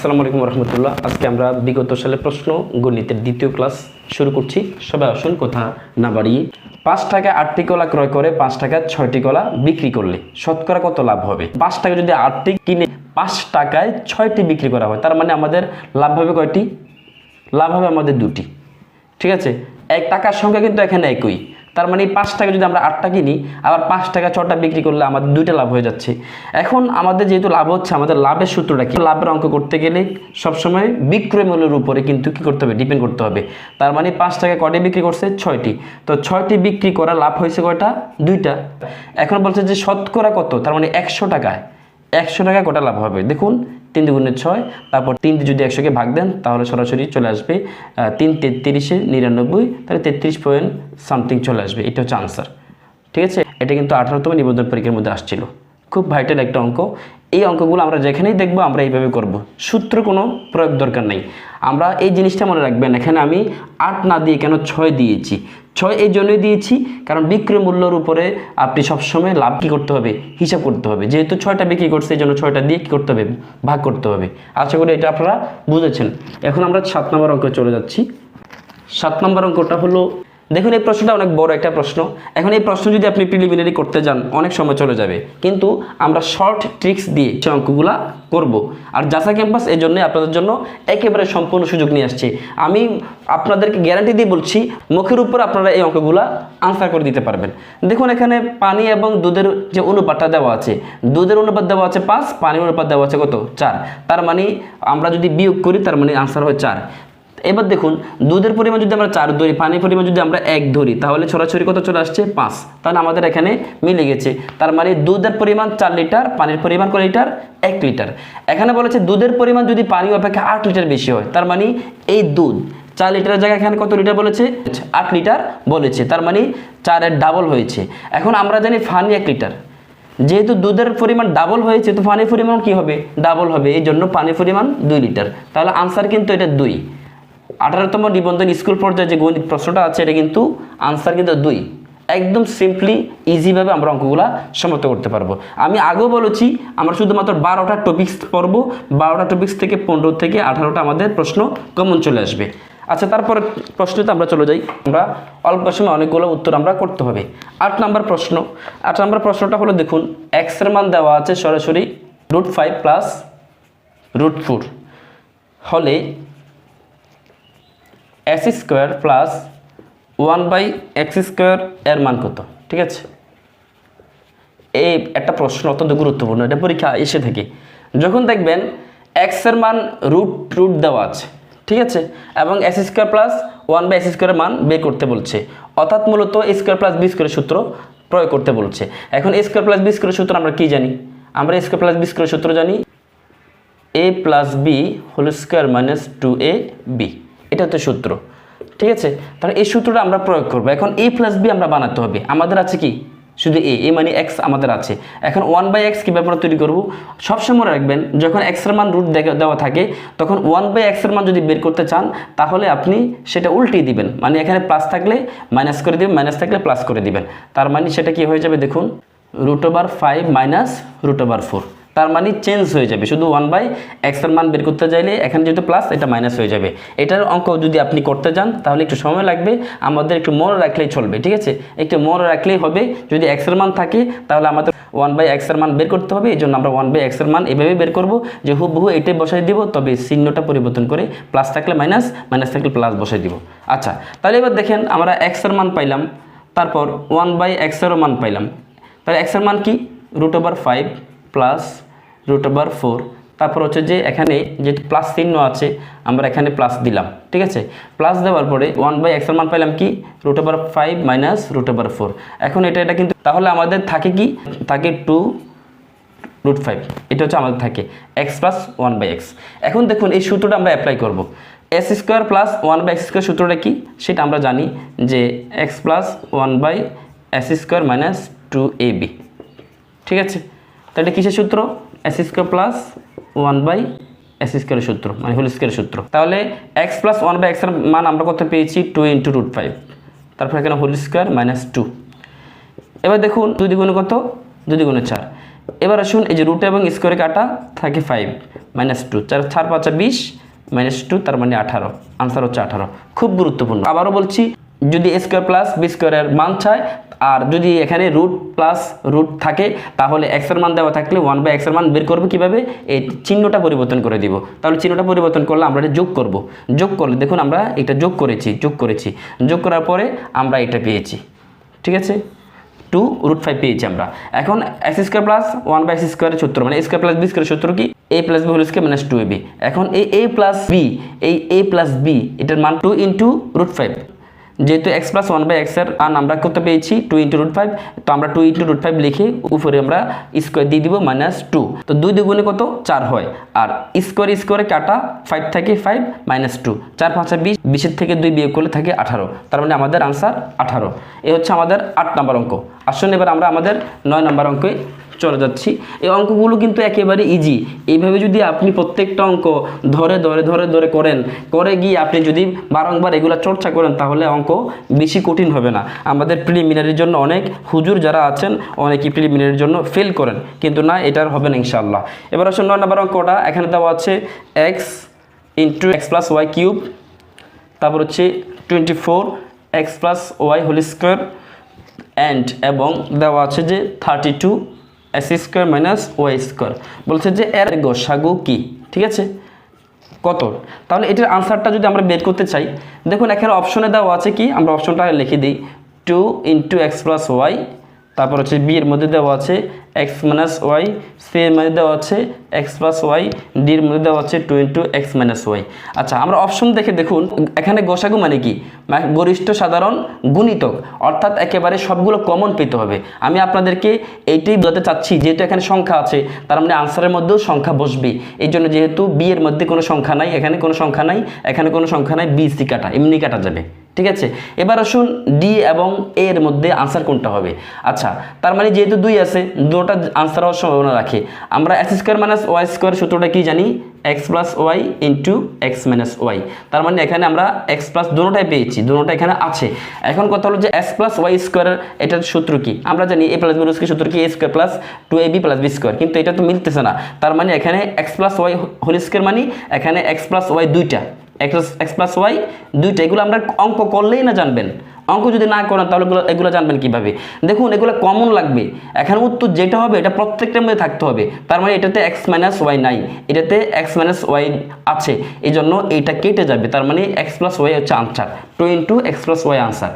আসসালামু আলাইকুম রহমতুল্লাহ। আজকে আমরা বিগত সালে প্রশ্ন গণিতের দ্বিতীয় ক্লাস শুরু করছি। সবাই আসুন, কথা না বাড়িয়ে। পাঁচ টাকা আটটি কলা ক্রয় করে, পাঁচ টাকা ছয়টি কলা বিক্রি করলে শতকরা কত লাভ হবে? পাঁচ টাকা যদি আটটি কিনে পাঁচ টাকায় ছয়টি বিক্রি করা হয়, তার মানে আমাদের লাভ হবে কয়টি? লাভ হবে আমাদের দুটি। ঠিক আছে? এক টাকার সংখ্যা কিন্তু এখানে একই। তার মানে এই পাঁচ টাকা যদি আমরা আটটা কিনি, আবার পাঁচ টাকা, ছটা বিক্রি করলে আমাদের দুইটা লাভ হয়ে যাচ্ছে। এখন আমাদের যেহেতু লাভ হচ্ছে, আমাদের লাভের সূত্রটা কি? লাভের অঙ্ক করতে গেলে সবসময় বিক্রয় মূল্যের উপরে কিন্তু কি করতে হবে? ডিপেন্ড করতে হবে। তার মানে পাঁচ টাকা কয়টি বিক্রি করছে? ছয়টি। তো ছয়টি বিক্রি করা লাভ হয়েছে কয়টা? দুইটা। এখন বলছে যে শতকরা কত? তার মানে একশো টাকায়। একশো টাকা কটা লাভ হবে? দেখুন, তিন দুগুণে ছয়, তারপর তিন দিয়ে যদি একশোকে ভাগ দেন, তাহলে সরাসরি চলে আসবে তিন তেত্রিশে নিরানব্বই, তাহলে তেত্রিশ পয়েন্ট সামথিং চলে আসবে। এটা হচ্ছে আনসার ঠিক আছে? এটা কিন্তু আঠারোতম নিবন্ধন পরীক্ষার মধ্যে আসছিল। খুব ভাইটাল একটা অঙ্ক। এই অঙ্কগুলো আমরা যেখানেই দেখব, আমরা এইভাবে করব। সূত্র কোনো প্রয়োগ দরকার নেই। আমরা এই জিনিসটা মনে রাখবেন, এখানে আমি আট না দিয়ে কেন ছয় দিয়েছি? ছয় এই জন্যই দিয়েছি, কারণ বিক্রয় মূল্যর উপরে আপনি সবসময় লাভ কী করতে হবে, হিসাব করতে হবে। যেহেতু ছয়টা বিক্রি করছে, এই জন্য ছয়টা দিয়ে কী করতে হবে, ভাগ করতে হবে। আশা করি এটা আপনারা বুঝেছেন। এখন আমরা সাত নম্বর অঙ্কে চলে যাচ্ছি। সাত নম্বর অঙ্কটা হলো দেখুন, এই প্রশ্নটা অনেক বড় একটা প্রশ্ন। এখন এই প্রশ্ন যদি আপনি প্রিলিমিনারি করতে যান, অনেক সময় চলে যাবে। কিন্তু আমরা শর্ট ট্রিক্স দিয়ে সে অঙ্কগুলা করব। আর জাসা ক্যাম্পাস এই জন্যই আপনাদের জন্য একেবারে সম্পূর্ণ সুযোগ নিয়ে আসছে। আমি আপনাদেরকে গ্যারান্টি দিয়ে বলছি, মুখের উপর আপনারা এই অঙ্কগুলা আনসার করে দিতে পারবেন। দেখুন, এখানে পানি এবং দুধের যে অনুপাতটা দেওয়া আছে, দুধের অনুপাত দেওয়া আছে পাঁচ, পানির অনুপাত দেওয়া আছে কত? চার। তার মানে আমরা যদি বিয়োগ করি, তার মানে আনসার হয় চার। এবার দেখুন, দুধের পরিমাণ যদি আমরা চার ধরি, পানির পরিমাণ যদি আমরা এক ধরি, তাহলে ছড়াছড়ি কত চলে আসছে? পাঁচ। তাহলে আমাদের এখানে মিলে গেছে। তার মানে দুধের পরিমাণ চার লিটার, পানির পরিমাণ কত লিটার? এক লিটার। এখানে বলেছে দুধের পরিমাণ যদি পানি অপেক্ষা আট লিটার বেশি হয়, তার মানে এই দুধ চার লিটারের জায়গায় এখানে কত লিটার বলেছে? আট লিটার বলেছে। তার মানে চারের ডাবল হয়েছে। এখন আমরা জানি ফানি এক লিটার। যেহেতু দুধের পরিমাণ ডাবল হয়েছে, তো পানির পরিমাণ কি হবে? ডাবল হবে। এই জন্য পানির পরিমাণ দুই লিটার। তাহলে আনসার কিন্তু এটা দুই। আঠারোতম নিবন্ধন স্কুল পর্যায়ে যে গণিত প্রশ্নটা আছে, এটা কিন্তু আনসার কিন্তু দুই। একদম সিম্পলি ইজিভাবে আমরা অঙ্কগুলো সমাপ্ত করতে পারব। আমি আগেও বলেছি, আমরা শুধুমাত্র বারোটা টপিক্স পড়ব। বারোটা টপিক্স থেকে পনেরো থেকে আঠারোটা আমাদের প্রশ্ন কমন চলে আসবে। আচ্ছা তারপরে প্রশ্নতে আমরা চলে যাই। আমরা অল্প সময় অনেকগুলো উত্তর আমরা করতে হবে। আট নম্বর প্রশ্ন। আট নম্বর প্রশ্নটা হলো, দেখুন এক্সের মান দেওয়া আছে সরাসরি root five plus root four হলে S square plus one by X square এর মান কত? ঠিক আছে? এই একটা প্রশ্ন অত্যন্ত গুরুত্বপূর্ণ, এটা পরীক্ষা এসে থেকে। যখন দেখবেন এক্সের মান রুট রুট দেওয়া আছে, ঠিক আছে? এবং S square plus one by S স্কোয়ারের মান বের করতে বলছে। অর্থাৎ মূলত স্কোয়ার প্লাস বি স্কোয়ারের সূত্র প্রয়োগ করতে বলছে। এখন স্কোয়ার প্লাস বি স্কোয়ারের সূত্র আমরা কি জানি? আমরা স্কোয়ার প্লাস বি স্কোয়ারের সূত্র জানি A plus B whole square minus two A B. এটা হচ্ছে সূত্র। ঠিক আছে? তাহলে এই সূত্রটা আমরা প্রয়োগ করব। এখন এ প্লাস বি আমরা বানাতে হবে। আমাদের আছে কি? শুধু এ এ মানে এক্স আমাদের আছে। এখন ওয়ান বাই এক্স কীভাবে আমরা তৈরি করব? সবসময় রাখবেন, যখন এক্সের মান রুট দেওয়া থাকে, তখন ওয়ান বাই এক্সের মান যদি বের করতে চান, তাহলে আপনি সেটা উল্টিয়ে দিবেন। মানে এখানে প্লাস থাকলে মাইনাস করে দেবেন মাইনাস থাকলে প্লাস করে দিবেন। তার মানে সেটা কি হয়ে যাবে দেখুন root over five minus root over four তার মানে চেঞ্জ হয়ে যাবে। শুধু ওয়ান বাই এক্সের মান বের করতে চাইলে এখানে যেহেতু প্লাস এটা মাইনাস হয়ে যাবে। এটার অঙ্ক যদি আপনি করতে যান, তাহলে একটু সময় লাগবে। আমাদের একটু মনে রাখলেই চলবে, ঠিক আছে? একটু মনে রাখলেই হবে। যদি এক্সের মান থাকে, তাহলে আমাদের ওয়ান বাই এক্সের মান বের করতে হবে। এই জন্য আমরা ওয়ান বাই এক্সের মান এভাবে বের করব যে হুবহু এটাই বসাই দিব, তবে চিহ্নটা পরিবর্তন করে প্লাস থাকলে মাইনাস মাইনাস থাকলে প্লাস বসাই দিব। আচ্ছা তাহলে এবার দেখেন আমরা এক্সের মান পাইলাম। তারপর ওয়ান বাই এক্সেরও মান পাইলাম। তাহলে এক্সের মান কি? Root over five plus root over four তারপর হচ্ছে যে এখানে যেহেতু প্লাস চিহ্ন আছে, আমরা এখানে প্লাস দিলাম, ঠিক আছে? প্লাস দেওয়ার পরে ওয়ান বাই এক্সের মান পাইলাম কি? Root over five minus root over four এখন এটা এটা কিন্তু, তাহলে আমাদের থাকে কি? থাকে টু রুট ফাইভ এটা হচ্ছে আমাদের থাকে X plus one by X এখন দেখুন এই সূত্রটা আমরা অ্যাপ্লাই করব। S square plus one by X square সূত্রটা কি? সেটা আমরা জানি যে X plus one by S square minus two A B ঠিক আছে? তাহলে কিসের সূত্র? S square plus one by S স্কোয়ারের সূত্র মানে হোল স্কোয়ারের সূত্র। তাহলে এক্স প্লাস ওয়ান বাই এক্সের মান আমরা কত পেয়েছি? টু ইন্টু রুট ফাইভ তারপর এখানে হোল স্কোয়ার মাইনাস টু এবার দেখুন, দুই দ্বিগুণে কত? দুই দ্বিগুণে চার। এবার আসুন, এই যে রুট এবং স্কোয়ারে কাটা, থাকে ফাইভ মাইনাস টু চার চার পাঁচা বিশ মাইনাস টু তার মানে আঠারো। আনসার হচ্ছে আঠারো। খুব গুরুত্বপূর্ণ। আবারও বলছি, যদি স্কোয়ার প্লাস বি স্কোয়ারের মান চায় আর যদি এখানে রুট প্লাস রুট থাকে, তাহলে এক্সের মান দেওয়া থাকলে ওয়ান বাই এক্সের মান বের করব কীভাবে? এই চিহ্নটা পরিবর্তন করে দিব। তাহলে চিহ্নটা পরিবর্তন করলে আমরা এটা যোগ করব। যোগ করলে, দেখুন আমরা এটা যোগ করেছি যোগ করেছি। যোগ করার পরে আমরা এটা পেয়েছি। ঠিক আছে? টু রুট ফাইভ পেয়েছি আমরা। এখন X square plus one by X স্কোয়ারের সূত্র মানে এ স্কোয়ার প্লাস বি স্কোয়ারের সূত্র কি? A plus B whole square minus two A B এখন এই এ প্লাস বি এই এ প্লাস বি এটার মান টু ইন্টু রুট ফাইভ যেহেতু এক্স প্লাস ওয়ান বাই এক্সের মান আমরা করতে পেয়েছি টু ইন্টু রুট ফাইভ তো আমরা টু ইন্টু রুট ফাইভ লিখে উপরে আমরা স্কোয়ার দিয়ে দিব মাইনাস টু তো দুই দুগুণে কত? চার হয়। আর স্কোয়ার স্কোয়ারে কাটা ফাইভ থাকে ফাইভ মাইনাস টু চার পাঁচা বিশ, বিশের থেকে দুই বিয়োগ করলে থাকে আঠারো। তার মানে আমাদের আনসার আঠারো। এ হচ্ছে আমাদের আট নম্বর অঙ্ক। আসুন এবার আমরা আমাদের নয় নম্বর অঙ্কে চলে যাচ্ছি। এই অঙ্কগুলো কিন্তু একেবারে ইজি এইভাবে যদি আপনি প্রত্যেকটা অঙ্ক ধরে ধরে ধরে ধরে করেন, করে গিয়ে আপনি যদি বারংবার এগুলো চর্চা করেন, তাহলে অঙ্ক বেশি কঠিন হবে না। আমাদের প্রিলিমিনারির জন্য অনেক হুজুর যারা আছেন অনেকেই প্রিলিমিনারির জন্য ফেল করেন। কিন্তু না, এটার হবে না ইনশাল্লাহ এবার আসুন নয় নম্বর অঙ্কটা। এখানে দেওয়া আছে x into x plus y cube তারপর হচ্ছে twenty four x plus y whole square and এবং দেওয়া আছে যে thirty two s square minus y square বলছে যে এর গোসাগু কি? ঠিক আছে? কত? তাহলে এটার আনসারটা যদি আমরা বের করতে চাই, দেখুন এখানে অপশনে দেওয়া আছে কি? আমরা অপশনটা লিখে দিই। Two into x plus y তারপর হচ্ছে বি এর মধ্যে দেওয়া আছে এক্স মাইনাস ওয়াই সি এর মধ্যে দেওয়া আছে এক্স প্লাস ওয়াই ডি এর মধ্যে দেওয়া আছে two into x minus y আচ্ছা আমরা অপশন দেখে দেখুন, এখানে গোসাগু মানে কি? গরিষ্ঠ সাধারণ গুণিতক, অর্থাৎ একেবারে সবগুলো কমন পেতে হবে। আমি আপনাদেরকে এইটাই বোঝাতে চাচ্ছি, যেহেতু এখানে সংখ্যা আছে, তার মানে আনসারের মধ্যেও সংখ্যা বসবে। এই জন্য যেহেতু বি এর মধ্যে কোনো সংখ্যা নাই, এখানে কোনো সংখ্যা নাই, এখানে কোনো সংখ্যা নাই বি সি কাটা, এমনি কাটা যাবে। ঠিক আছে? এবার আসুন ডি এবং এ এর মধ্যে আনসার কোনটা হবে? আচ্ছা তার মানে যেহেতু দুই আছে দুটোটা আনসার হওয়ার সম্ভাবনা রাখে। আমরা x square minus y square সূত্রটা কি জানি? X plus y into x minus y তার মানে এখানে আমরা এক্স প্লাস দুটোটাই পেয়েছি দুটোটা এখানে আছে। এখন কথা হলো যে এক্স প্লাস ওয়াই স্কোয়ারের এটার সূত্র কি? আমরা জানি এ প্লাস বি স্কোয়ার সূত্র কি? A square plus two a b plus b square কিন্তু এটা তো মিলতেছে না। তার মানে এখানে x plus y whole square মানে এখানে এক্স প্লাস ওয়াই দুইটা। এক্স প্লাস ওয়াই দুইটা, এগুলো আমরা অঙ্ক করলেই না জানবেন। অঙ্ক যদি না করেন, তাহলে এগুলো এগুলো জানবেন কীভাবে? দেখুন, এগুলো কমন লাগবে। এখানে উত্তর যেটা হবে, এটা প্রত্যেকটার মধ্যে থাকতে হবে। তার মানে এটাতে এক্স মাইনাস ওয়াই নাই, এটাতে এক্স মাইনাস ওয়াই আছে। এই জন্য এইটা কেটে যাবে। তার মানে এক্স প্লাস ওয়াই হচ্ছে answer two into x plus y answer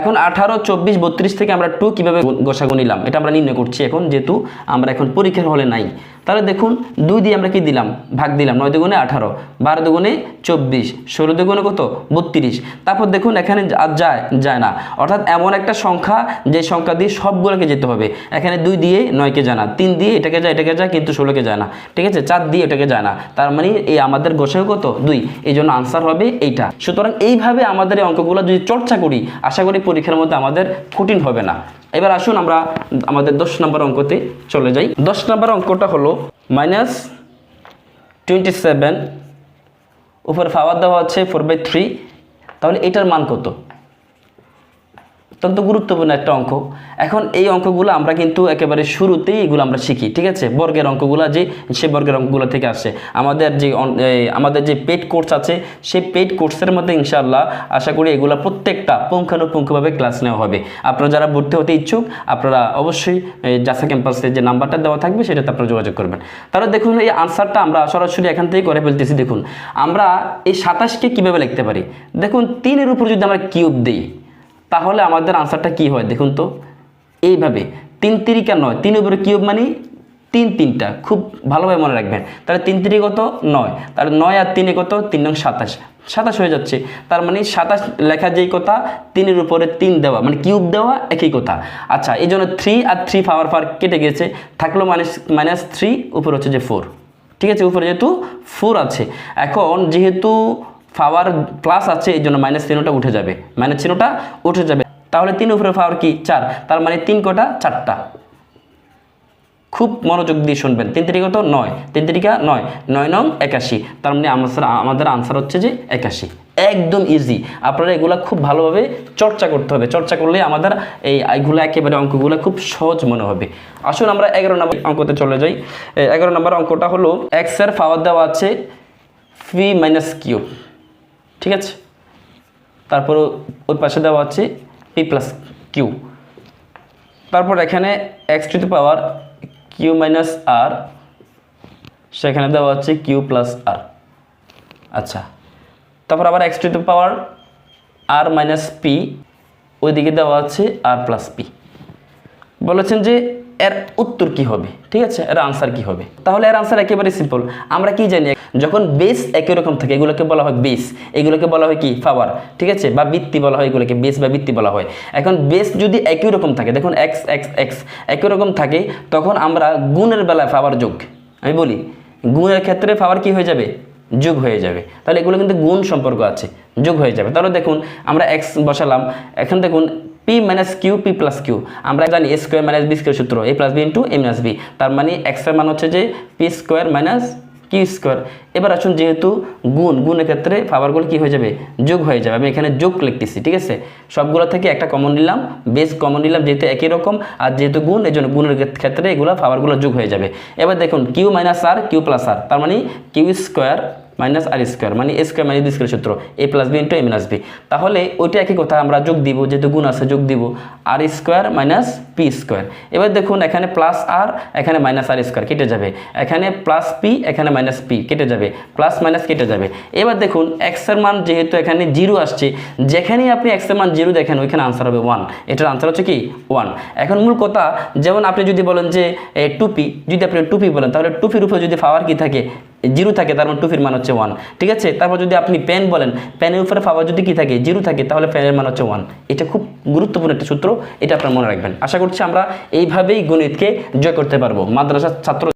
এখন আঠারো, চব্বিশ, বত্রিশ থেকে আমরা টু কীভাবে গোসাগু নিলাম? এটা আমরা নির্ণয় করছি এখন, যেহেতু আমরা এখন পরীক্ষার হলে নাই। তাহলে দেখুন দুই দিয়ে আমরা কি দিলাম? ভাগ দিলাম নয় দুগুণে আঠারো, বারো দুগুণে চব্বিশ, ষোলো দুগুণে কত? বত্রিশ। তারপর দেখুন এখানে আর যায় যায় না। অর্থাৎ এমন একটা সংখ্যা, যে সংখ্যা দিয়ে সবগুলোকে যেতে হবে। এখানে দুই দিয়ে নয়কে যায় না, তিন দিয়ে এটাকে যায় এটাকে যায়, কিন্তু ষোলোকে যায় না। ঠিক আছে? চার দিয়ে এটাকে যায় না। তার মানে এই আমাদের গোসাই কত? দুই। এই জন্য আনসার হবে এইটা। সুতরাং এইভাবে আমাদের এই অঙ্কগুলো যদি চর্চা করি, আশা করি পরীক্ষার মধ্যে আমাদের কঠিন হবে না। এবার আসুন আমরা আমাদের দশ নম্বর অঙ্কতে চলে যাই। দশ নম্বর অঙ্কটা হলো মাইনাস টোয়েন্টি সেভেন উপরে পাওয়ার দেওয়া হচ্ছে ফোর বাই থ্রি তাহলে এটার মান কত? অত্যন্ত গুরুত্বপূর্ণ একটা অঙ্ক। এখন এই অঙ্কগুলো আমরা কিন্তু একেবারে শুরুতেই এগুলো আমরা শিখি, ঠিক আছে? বর্গের অঙ্কগুলো যে সে বর্গের অঙ্কগুলো থেকে আসে। আমাদের যে আমাদের যে পেড কোর্স আছে, সেই পেড কোর্সের মধ্যে ইনশাআল্লাহ আশা করি এগুলো প্রত্যেকটা পুঙ্খানুপুঙ্খভাবে ক্লাস নেওয়া হবে। আপনারা যারা ভর্তি হতে ইচ্ছুক, আপনারা অবশ্যই জাসা ক্যাম্পাসে যে নাম্বারটা দেওয়া থাকবে, সেটাতে আপনারা যোগাযোগ করবেন। তাহলে দেখুন, এই আনসারটা আমরা সরাসরি এখান থেকে করে ফেলতেছি। দেখুন, আমরা এই সাতাশকে কীভাবে লিখতে পারি? দেখুন, তিনের উপর যদি আমরা কিউব দিই তাহলে আমাদের আনসারটা কি হয় দেখুন তো? এইভাবে। তিন তিরিকা নয়। তিন উপরে কিউব মানে তিন তিনটা। খুব ভালোভাবে মনে রাখবেন। তাহলে তিন তিরি কত? নয়। তাহলে নয় আর তিনে কত? তিন নং সাতাশ। সাতাশ হয়ে যাচ্ছে। তার মানে সাতাশ লেখা যেই কথা, তিনের উপরে তিন দেওয়া মানে কিউব দেওয়া একই কথা। আচ্ছা এই জন্য থ্রি আর থ্রি পাওয়ার পার কেটে গেছে থাকল মাইনাস মাইনাস থ্রি উপরে হচ্ছে যে ফোর ঠিক আছে? উপরে যেহেতু ফোর আছে। এখন যেহেতু পাওয়ার প্লাস আছে, এই জন্য মাইনাস চিহ্নটা উঠে যাবে। মাইনাস চিহ্নটা উঠে যাবে। তাহলে তিন উপরে পাওয়ার কি? চার। তার মানে তিন কটা চারটা। খুব মনোযোগ দিয়ে শুনবেন। তিন তিরিকা তো নয়। তিন তিরিকা নয়। নয় নং একাশি। তার মানে আমাদের আমাদের আনসার হচ্ছে যে একাশি। একদম ইজি আপনারা এগুলা খুব ভালোভাবে চর্চা করতে হবে। চর্চা করলে আমাদের এই এগুলো একেবারে অঙ্কগুলো খুব সহজ মনে হবে। আসুন আমরা এগারো নম্বর অঙ্কতে চলে যাই। এগারো নম্বর অঙ্কটা হলো এক্সের পাওয়ার দেওয়া আছে পি মাইনাস কিউ ঠিক আছে? তারপর ওই পাশে দেওয়া আছে পি প্লাস কিউ তারপর এখানে x to the power q minus r সেখানে দেওয়া হচ্ছে কিউ প্লাস আর আচ্ছা তারপর আবার x to the power r minus p ওইদিকে দেওয়া আছে আর প্লাস পি বলেছেন যে এর উত্তর কি হবে? ঠিক আছে? এর আনসার কি হবে? তাহলে এর আনসার একেবারে সিম্পল আমরা কি জানি? যখন বেস একই রকম থাকে, এগুলোকে বলা হয় বেস এগুলোকে বলা হয় কি? পাওয়ার ঠিক আছে? বা বৃত্তি বলা হয় এগুলোকে। বেস বা বৃত্তি বলা হয়। এখন বেস যদি একই রকম থাকে, দেখুন এক্স এক্স এক্স একই রকম থাকে, তখন আমরা গুণের বেলায় পাওয়ার যোগ। আমি বলি, গুণের ক্ষেত্রে পাওয়ার কি হয়ে যাবে? যোগ হয়ে যাবে। তাহলে এগুলো কিন্তু গুণ সম্পর্ক আছে। যোগ হয়ে যাবে। তাহলে দেখুন, আমরা এক্স বসালাম। এখন দেখুন p minus q p plus q আমরা জানি a square minus b square সূত্র a plus b into a minus b তার মানে এক্সের মান হচ্ছে যে p square minus q square এবার আসুন যেহেতু গুণ, গুণের ক্ষেত্রে পাওয়ারগুলো কী হয়ে যাবে? যোগ হয়ে যাবে। আমি এখানে যোগ লিখতেছি, ঠিক আছে? সবগুলো থেকে একটা কমন নিলাম বেস কমন নিলাম যেহেতু একই রকম, আর যেহেতু গুণ এই জন্য গুণের ক্ষেত্রে এগুলো পাওয়ারগুলো যোগ হয়ে যাবে। এবার দেখুন q minus r q plus r তার মানে q square minus r square মানে এ স্কোয়ার মাইনাস স্কোয়ার সূত্র a plus b into a minus b তাহলে ওইটা একই কথা, আমরা যোগ দিব, যেহেতু গুণ আছে, যোগ দিব। R square minus p square এবার দেখুন, এখানে প্লাস আর এখানে মাইনাস আর স্কোয়ার কেটে যাবে। এখানে প্লাস পি এখানে মাইনাস পি কেটে যাবে। প্লাস মাইনাস কেটে যাবে। এবার দেখুন এক্সের মান যেহেতু এখানে জিরো আসছে, যেখানেই আপনি এক্সের মান জিরো দেখেন, ওইখানে আনসার হবে ওয়ান এটার আনসার হচ্ছে কি? ওয়ান এখন মূল কথা, যেমন আপনি যদি বলেন যে টুপি যদি আপনি টুপি বলেন, তাহলে টুপির উপরে যদি পাওয়ার কি থাকে? জিরো থাকে, তার মানে টুপির মান হচ্ছে ওয়ান ঠিক আছে? তারপর যদি আপনি পেন বলেন পেনের উপরে পাওয়ার যদি কি থাকে? জিরো থাকে, তাহলে পেনের মান হচ্ছে ওয়ান এটা খুব গুরুত্বপূর্ণ একটা সূত্র, এটা আপনার মনে রাখবেন। আশা করছি আমরা এইভাবেই গণিতকে জয় করতে পারব। মাদ্রাসার ছাত্র